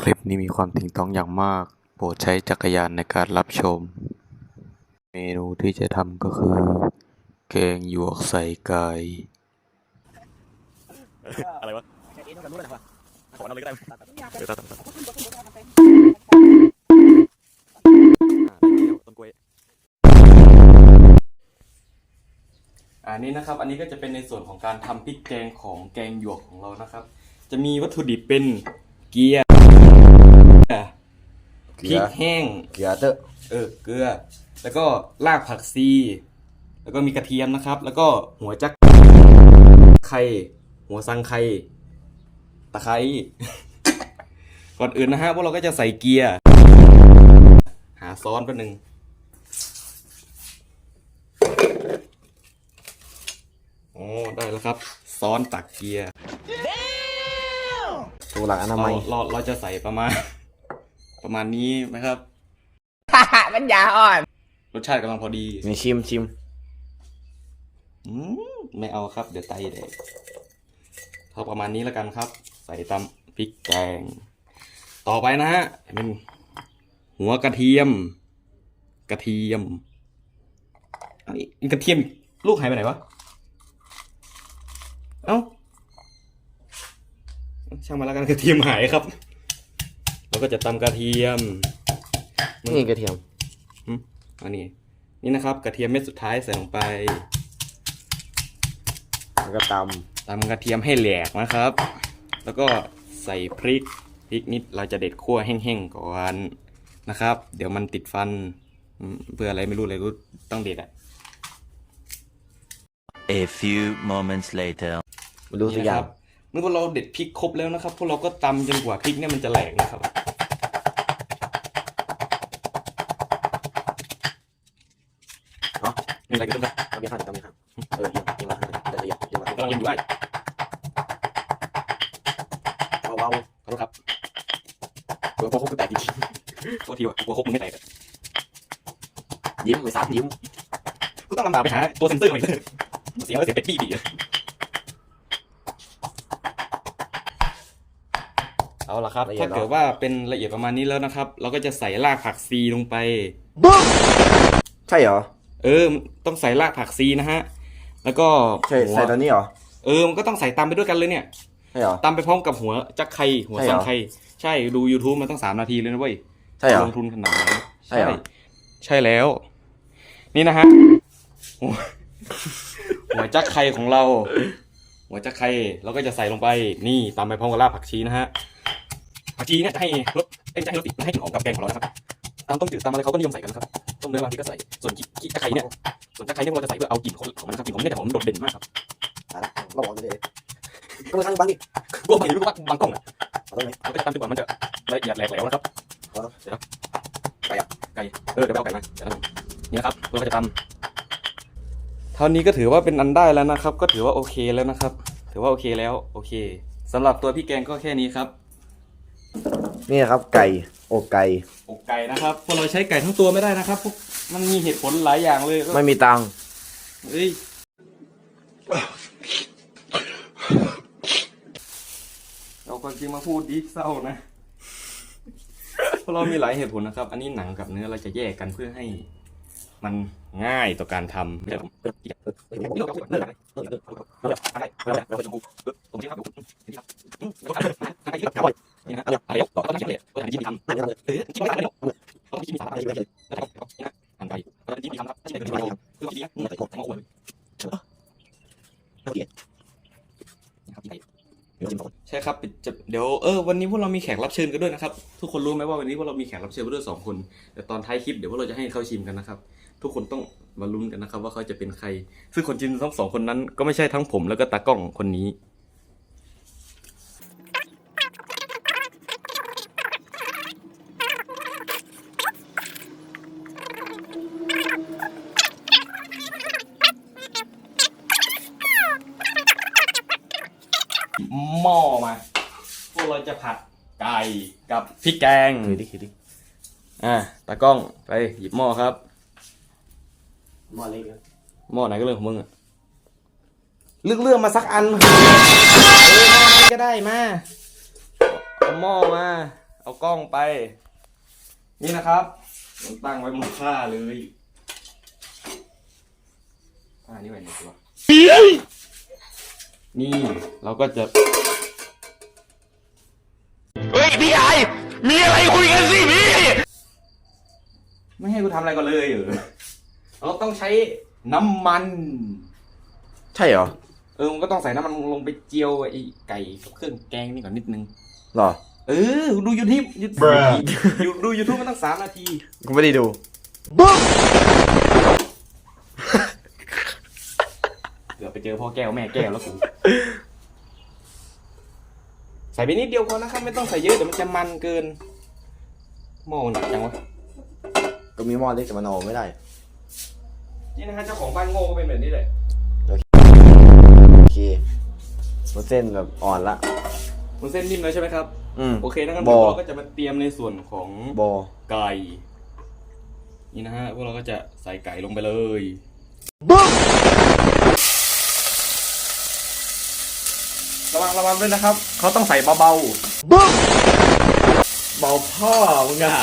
คลิปนี้มีความถิงต้องอย่างมาก โปรดใช้จักรยานในการรับชม เมนูที่จะทำก็คือ แกงหยวกใส่ไก่ อะไรวะขอเอาเลยก็ได้อันนี้นะครับ อันนี้ก็จะเป็นในส่วนของการทำพริกแกงของแกงหยวกของเรานะครับ จะมีวัตถุดิบเป็นเกียร์ พริกแห้ง เกลือเตอะเออเกลือ แล้วก็รากผักซี แล้วก็มีกระเทียมนะครับ แล้วก็หัวจักไข่หัวสังไข่ตะไคร้ก่อนอื่นนะฮะพวกเราก็จะใส่เกียร์ หาซ้อนแป๊บนึงโอ้ได้แล้วครับ ซ้อนตักเกียวตัวหลักอนามัยเราเราจะใส่ประมาณ ประมาณนี้ไหมครับ มันยาอ่อน รสชาติกำลังพอดีมีชิมชิมอืมไม่เอาครับ เดี๋ยวไตเด็กพอาประมาณนี้แล้วกันครับ ใส่ตำพริกแกง ต่อไปนะฮะเป็นหัวกระเทียม กระเทียมอันนี้กระเทียมลูกหายไปไหนวะ เอ้าช่างมาแล้วกันกระเทียมหายครับ ก็จะตำกระเทียมนี่กระเทียมอันนี้ นี่นะครับ กระเทียมเม็ดสุดท้ายใส่ลงไปแล้วก็ตำตำกระเทียมให้แหลกนะครับ แล้วก็ใส่พริกพริกนิดเราจะเด็ดขั้วแห้งๆก่อนนะครับ เดี๋ยวมันติดฟันเพื่ออะไรไม่รู้เลยรู้ต้องเด็ดอะ A few moments later รู้สึกยังเมื่อเราเด็ดพริกครบแล้วนะครับ พวกเราก็ตำจนกว่าพริกเนี่ยมันจะแหลกนะครับ ใส่กรต้นได้เบียร์ห้าเยร์ห้เออเบียร์ห้าแต่เบียร์เบียร์ห้ากำลังยังอยู่ได้เบาๆครับหัวโคกกูแตกจริงโทษทีว่ะหัวโคกมึงไม่แตกยิ้มไอ้สามยิ้มกูต้องลำบากไปหาตัวเซนเซอร์ใหม่เลยเสียงเสียเป็ดปี้ปีเอาละครับ ถ้าเกิดว่าเป็นละเอียดประมาณนี้แล้วนะครับ เราก็จะใส่รากผักซีลงไป ใช่เหรอ เออ ต้องใส่รากผักซีนะฮะ แล้วก็ใช่ใส่ตอนนี้เหรอเออ มันก็ต้องใส่ตามไปด้วยกันเลยเนี่ย ใช่หรอ ตามไปพร้อมกับหัวจักไข่หัวใองไข่ใช่ดู YouTube มันต้องสามนาทีเลยนะเว้ยใช่หรอ ลงทุนขนาดไหนใช่ใช่แล้ว นี่นะฮะหัวหัวจักไข่ของเรา หัวจักไข่เราก็จะใส่ลงไปนี่ตามไปพร้อมกับรากผักชีนะฮะผักชีเนี่ยจะให้รสเอ้ให้รสติดให้กลิ่หอมกับแกงของเรานะครับ ตามต้มจืดตามอะไรเขาก็นิยมใส่กันนะครับต้มเนื้อบางทีก็ใส่ส่วนขี้ตะไคร้เนี่ยส่วนตะไคร้เนี่ยเราจะใส่เพื่อเอากลิ่นของของมันนะครับกลิ่นของมันเนี่ยแต่ผมโดดเด่นมากครับเราบอกเลยก็มาทางบางดิกลัวมันอยู่รู้ว่าบางกล้องอะเอาตงไหนมันก็จะทำจนกว่ามันจะละเอียดแหลกแล้วนะครับเดี๋ยวไก่อะไก่เออเดี๋ยวเอาไก่มาเดี๋ยวนี่นะครับเราก็จะทำเท่านี้ก็ถือว่าเป็นอันได้แล้วนะครับ ก็ถือว่าโอเคแล้วนะครับ ถือว่าโอเคแล้วโอเคสำหรับตัวพี่แกงก็แค่นี้ครับ นี่ครับไก่ อกไก่อกไก่นะครับพอเราใช้ไก่ทั้งตัวไม่ได้นะครับพวกมันมีเหตุผลหลายอย่างเลยไม่มีตังค์เอ้ยเอาควาจริงมาพูดดิเศร้านะเพราะเรามีหลายเหตุผลนะครับ อันนี้หนังกับเนื้อเราจะแยกกันเพื่อให้ มันง่ายต่อการทำใช่ครับเดี๋ยวเออวันนี้พวกเรามีแขกรับเชิญกันด้วยนะครับ ทุกคนรู้ไหมว่าวันนี้พวกเรามีแขกรับเชิญมาด้วยสองคนแต่ตอนท้ายคลิปเดี๋ยวพวกเราจะให้เขาชิมกันนะครับ ทุกคนต้องมาลุ้นกันนะครับ ว่าเขาจะเป็นใคร ซึ่งคนชิมทั้งสองคนนั้นก็ไม่ใช่ทั้งผมแล้วก็ตากล้องคนนี้ หม้อมา พวกเราจะผัดไก่กับพริกแกงคือดิคือดิอะตากล้องไปหยิบหม้อครับ หม้อเล็กนะหม้อไหนก็เรื่องของมึงอะเลือกเลือกมาสักอันเออหม้อไหนก็ได้มาเอาหม้อมา เอากล้องไป นี่นะครับผมตั้งไว้บนผ้าเลยผ้านี่ไว้ไหนตัวนี่เราก็จะเฮ้ยพี่ไอมีอะไรคุยกันสิพี่ ไม่ให้กูทำอะไรก่อนเลยเหรอ เราต้องใช้น้ำมัน ใช่เหรอเออมันก็ต้องใส่น้ำมันลงไปเจียวไอ้ไก่กับเครื่องแกงนี่ก่อนนิดนึง หรอเออ ดูยูทูบยูดูยูทูบมันตั้งสามนาทีกูไม่ได้ดูเกือบไปเจอพ่อแก้วแม่แก้วแล้วกู ใส่ไปนิดเดียวพอนะครับไม่ต้องใส่เยอะเดี๋ยวมันจะมันเกินหม้อหนักจังวะก็มีหม้อเล็กแต่มันเอาไม่ได้ นี่นะฮะเจ้าของบ้านโง่ก็เป็นแบบนี้แหละโอเคมันเส้นแบบอ่อนละมันเส้นนิ่มแล้วใช่ไหมครับ อืม โอเคนะครับบอเราก็จะมาเตรียมในส่วนของบอ ไก่ นี่นะฮะพวกเราก็จะใส่ไก่ลงไปเลยระวังระวังด้วยนะครับ เขาต้องใส่เบาเบาพ่อมึงอะ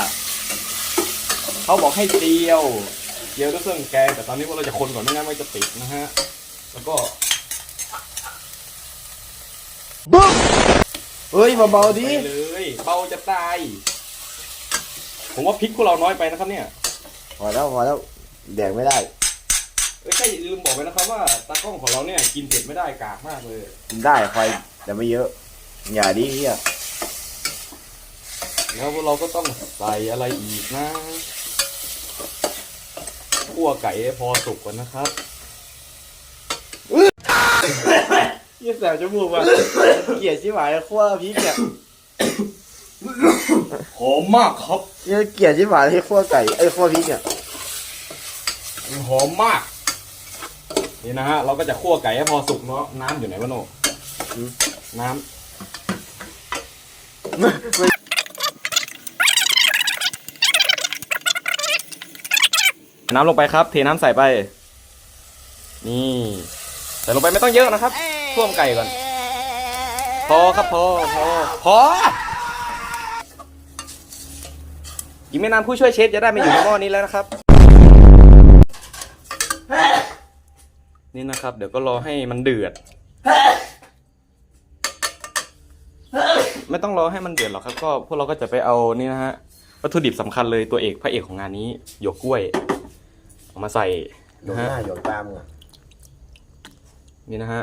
ๆเขาบอกให้เจียว เจียวด้วยเครื่องแกงแต่ตอนนี้พวกเราจะคนก่อนไม่งั้นมันจะติดนะฮะ แล้วก็เฮ้ยเบาๆดิไปเลยเบาจะตาย ผมว่าพริกพวกเราน้อยไปนะครับเนี่ยพอแล้วพอแล้วแดกไม่ได้เอ้ยใช่ลืมบอกไปนะครับว่าตากล้องของเราเนี่ยกินเผ็ดไม่ได้กากมากเลยกินได้คอยแต่ไม่เยอะ อย่าดิเฮียแล้วพวกเราก็ต้องใส่อะไรอีกนะ คั่วไก่ให้พอสุกก่อนนะครับเฮียแสบจมูกว่ะเกลียดชิบหายขั้วพริกเนี่ยหอมมากครับเฮียเกลียดชิบหายที่ขั้วไก่ไอ้ยขั้วพริกเนี่ยหอมมาก นี่นะฮะเราก็จะคั่วไก่ให้พอสุกเนาะน้ำอยู่ไหนวะโนน้ำ น้ำลงไปครับ เทน้ำใส่ไป นี่ใส่ลงไปไม่ต้องเยอะนะครับท่วมไก่ก่อน พอครับพอพอพออีกไม่นานผู้ช่วยเชฟจะได้มาอยู่ในหม้อนี้แล้วนะครับ นี่นะครับ เดี๋ยวก็รอให้มันเดือด ไม่ต้องรอให้มันเดือดหรอกครับ ก็พวกเราก็จะไปเอานี่นะฮะวัตถุดิบสำคัญเลยตัวเอกพระเอกของงานนี้หยวกกล้วย มาใส่โยนนะหฮะน้าโยนตามมึงอะนี่นะฮะ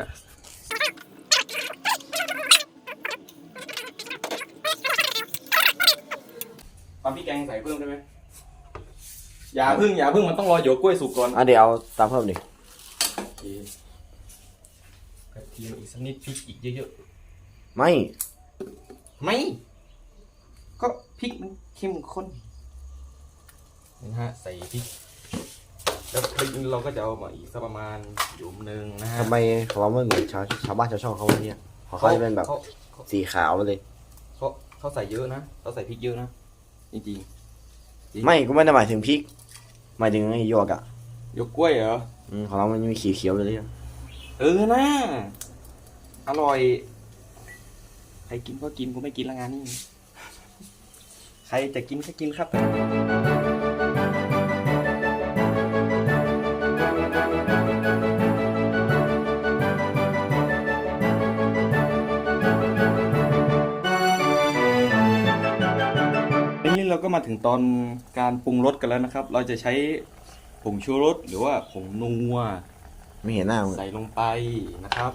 ปั๊มพี่แกงใส่เพิ่มได้ไหมอย่าพึ่งอย่าพึ่งมันต้องรอหยวกกล้วยสุกก่อน อะเดี๋ยวเอาตามเพิ่มดิโอเคกระเทียมอีกสักนิดพริกอีกเยอะไม่ๆไม่ ก็พริกมันเข้มข้นนี่นะฮะใส่พริก แล้วพริกเราก็จะเอามาอีกสักประมาณหยุมหนึ่งนะฮะทำไมของเราไม่เหมือนชาวชาวบ้านชาวช่องเขาเนี่ยของเขาจะเป็นแบบขาขาสีขาวเลย เขาเขาใส่เยอะนะเขาใส่พริกเยอะนะจริงไม่กูไม่ได้หมายถึงพริก หมายถึงไอ้หยวกอะๆหยวกกล้วยเหรอ อืมของเรามันมีขีเขียวๆเลยเนี่ยเออนะอร่อย ใครกินก็กินกูไม่กินละงานนี่ ใครจะกินก็กินครับ เราก็มาถึงตอนการปรุงรสกันแล้วนะครับ เราจะใช้ผงชูรสหรือว่าผงนัวไม่เห็นหน้ามึงใส่ลงไปนะครับ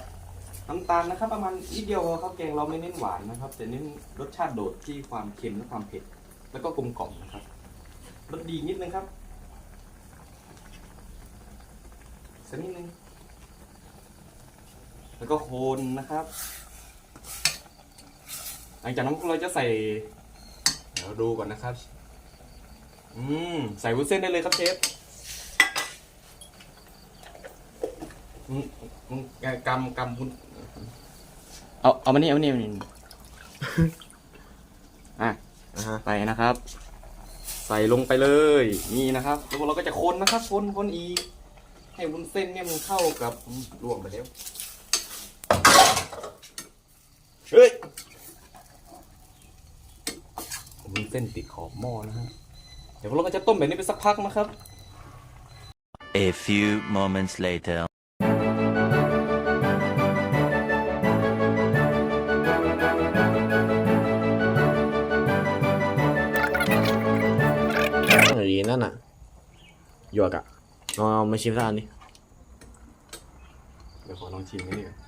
น้ำตาลนะครับ ประมาณนิดเดียวพอครับแกงเราไม่เน้นหวานนะครับแต่เน้นรสชาติโดดที่ความเค็มและความเผ็ด แล้วก็กลมกล่อมนะครับรสดีนิดนึงครับสักนิดนึงแล้วก็โคนนะครับ หลังจากนั้นพวกเราจะใส่ เดี๋ยวดูก่อนนะครับ อืม ใส่วุ้นเส้นได้เลยครับเชฟมึงมึงกำกำคุณเอาเอามานี่เอามานี่เอามานี่อะอะฮะใส่นะครับ ใส่ลงไปเลย นี่นะครับแล้วเราก็จะคนนะครับ คนคนอีกให้วุ้นเส้นเนี่ยมันเข้ากับอืมรวมไปแล้ว เฮ้ยวุ้นเส้นติดขอบหม้อนะฮะ เดี๋ยวเราก็จะต้มแบบนี้ไปสักพักนะครับ A few moments later. อร่อยดีนั่นน่ะหยวกอะลองเอามาชิมสักอันดิเดี๋ยวขอลองชิมนิดนึง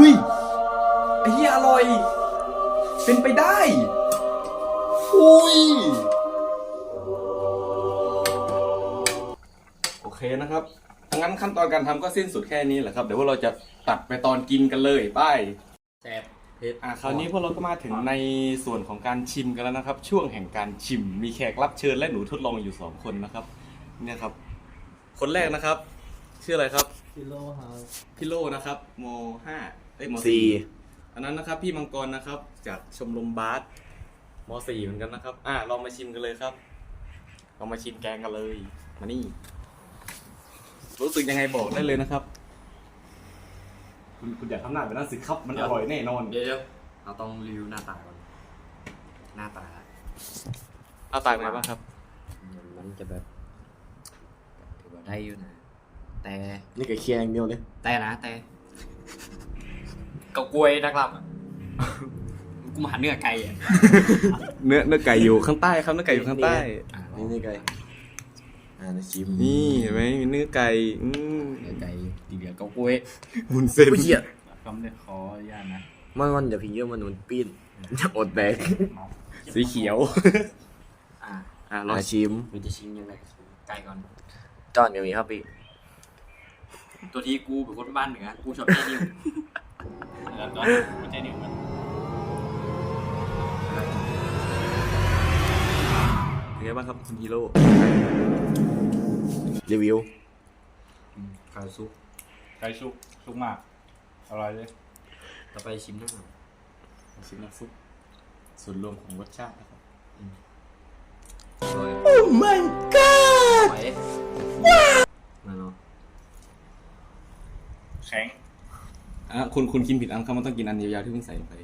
เฮ้ยไอ้เหี้ยอร่อย เป็นไปได้อุ้ยโอเคนะครับงั้นขั้นตอนการทำก็สิ้นสุดแค่นี้แหละครับ เดี๋ยวว่าเราจะตัดไปตอนกินกันเลยไป้ายแซ่บเผ็ดอะคราวนี้พวกเราก็มาถึงในส่วนของการชิมกันแล้วนะครับ ช่วงแห่งการชิมมีแขกรับเชิญและหนูทดลองอยู่สองคนนะครับเนี่ยครับ คนแรกนะครับ ชื่ออะไรครับ กิโลครับ พี่โลนะครับมห้า เอ้ยมสี่อันนั้นนะครับ พี่มังกรนะครับ จากชมรมบาสมสี่เหมือนกันนะครับ อะลองมาชิมกันเลยครับลองมาชิมแกงกันเลย มานี่ รู้สึกยังไงบอกได้เลยนะครับ คุณคุณอย่าทำหน้าแบบนั้นสิครับ มันอร่อยแน่นอน เดี๋ยวๆเราต้องรีวิวหน้าตาก่อน หน้าตาเอาตายไปบ้างครับ มันจะแบบถือว่าได้อยู่นะ แต่นี่ก็เคลียร์อย่างเดียวเลย แต่นะแต่ กับกล้วยนะครับอะกูมาหาเนื้อไก่อะเนื้อเนื้อไก่อยู่ข้างใต้ครับเนื้อไก่อยู่ข้างใต้ อ่านี่นี่ไก่อ่านะชิมนี่เห็นไหมมีเนื้อไก่อืมเนื้อไก่ดีเดียวกับกล้วยมุนเส้นอุ้ยเหี้ยคำเด็ดขออนุญาตนะมันมันอย่าพิงเยอะมันมันปีนจะอดแดกสีเขียว อ่าอะลลอองงชิมมันจะชิมยังไงไก่ก่อน จอนเดี๋ยวนี้ครับพี่ ตัวที่กูเป็นคนบ้านเหนือกูชอบแค่นิ้ว แล้วก็กูใช้นิ้วมันเป็นไงบ้างครับคุณฮีโร่รีวิวไก่ซุปไก่ชุกชุกมาก อร่อยเลย ต่อไปชิมหน้าชิมน้ำซุปส่วนรวมของรสชาตินะครับโอ้ my god ไปมาเนาะแข็ง อะคุณคุณกินผิดอันครับมันต้องกินอันยาวๆที่เพิ่งใส่ลงไป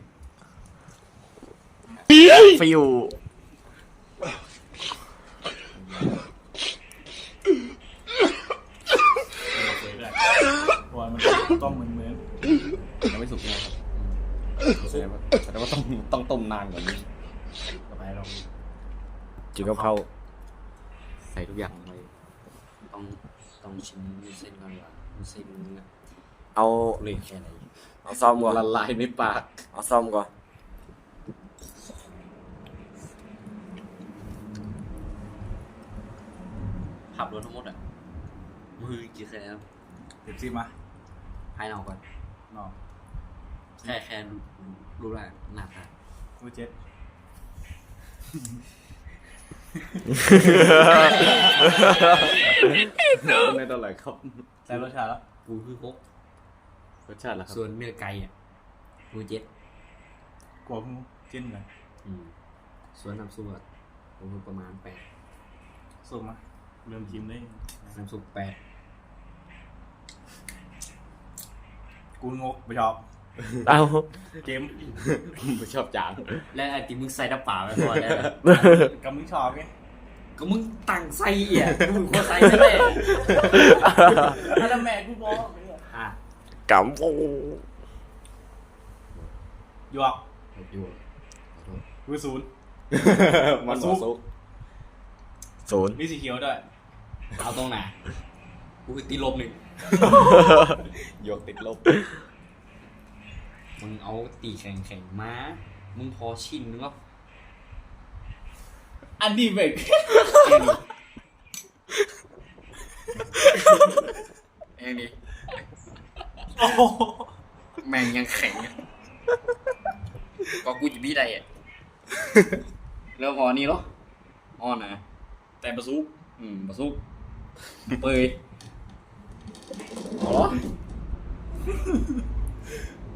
ฟิวเสยได้เพราะว่ามันต้มเหมือนเหมือนยังไม่สุกนะครับแสดงว่าแสดงว่าต้องต้องต้มนานกว่านี้ กระไปลองจุกกะเพราใส่ทุกอย่างลงไปต้องต้องชิมวุ้นเส้นก่อนว่าวุ้นเส้นมึงอะ เอาเละแค่ไหนเอาซ่อมก่อนละลายในปาก เอาซ่อมก่อนขับรถทั้งหมดอะมือกี่แค่ครับเดี๋ยวซิมาภายนอกก่อนนอกแค่แค่รู้รู้ว่าหน้าตากูเจ็ดไม่เท่าไหร่ครับแต่รสชาติแล้วกูคือคก รสชาติละครับส่วนเนื้อไก่อะกูเจ็ดกลัวมึงกินเลยอืมส่วนน้ำซุปอะผมประมาณแปดสุกมาเริ่มกินได้น้ำซุปแปดกูงกไปชอบเอาเกมไม่ชอบจางและไอ้ที่มึงใส่น้ำเปล่าไปก่อนแล้วกับมึงชอบไงก็มึงตั้งใส่อะกูมึงควรใส่นั่นแหละถ้าแม่กูบอกอะ กำโอ้หยวกอยู่กูศูนย์มันซุซุปซุกศูนย์มีสีเขียวด้วย เอาตรงไหนกูคือตีลบหนึ่งโยกติดลบ มึงเอาตีแข่งแข่งๆมามึงพอชินนึกว่าอันนี้เบกเองดิ โอ้โหแม่งยังแข็งอะก็กูจะบี้ได้อะแล้วพอนี่เหรออ่อนนะแต่ประซุกอืมประซุกเปยอ๋อ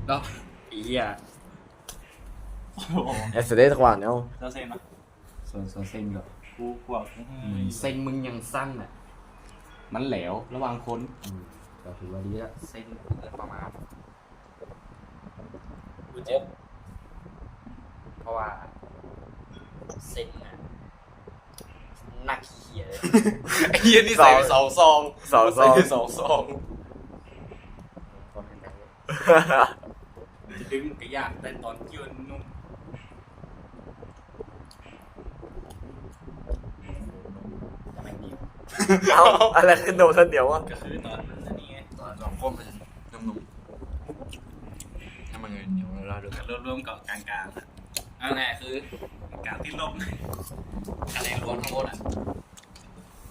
เนาะอีอะเอสเดสกว่าเนี่ยเราเซ็นนะส่วนส่วนเส้นก็กูกลัวเส้นมึงยังสั้นอะ มันแหลวระหว่างคนอืมไป ก็ถือว่าดีแล้วเส้นเกินประมาณกูเจ็บเพราะว่า เส้นน่ะหนักเขียเลยไอ้เหี้ยนี่ใส่ไปสองซองสองซอง ใส่ไปสองซองตอนนั้นไปเลยจะดึงกระยากแต่ตอนเกี่ยวนุ่มจะไม่เหนียว เอาอะไรคือโดนเดียววะก็คือตอน นั้นนี่ไงตอนลองก้มมันนุ่มๆถ้ามันเหนียวแล้วเราดูกันรวมๆกับกลางๆอะเอาแน่คือกลางที่ลมคะแนนรวมทั้งหมดอะ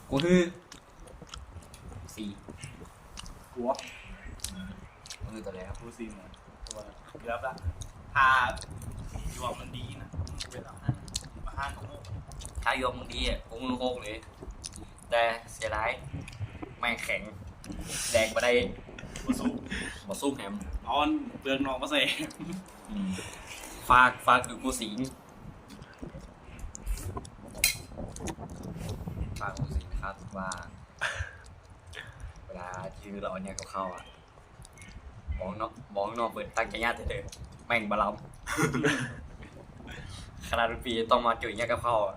กูคือสี่หัวกูคือตัวแล้วกูซีนเหมือนตัวเกือบละถ้าดวงมันดีนะเป็นแบบนั้นมาห้างของโลกถ้ายอมมึงดีอะกูมือโคกเลย แต่เสียดายแม่งแข็งแดงมาได้ กูสู้มาสู้แฮมนอนเปลืองนอนก็เซ่ฟากฟากคือกูสิงฟากกูสิงนะครับว่าเวลาที่เราเอาเนี่ยกับเขาอะมองเนาะมองเนอกเปิดตั้งใจญาติเถอะแม่งบาลำขนาดรุ่นปีต้องมาจุยเนี่ยกับเขาอะ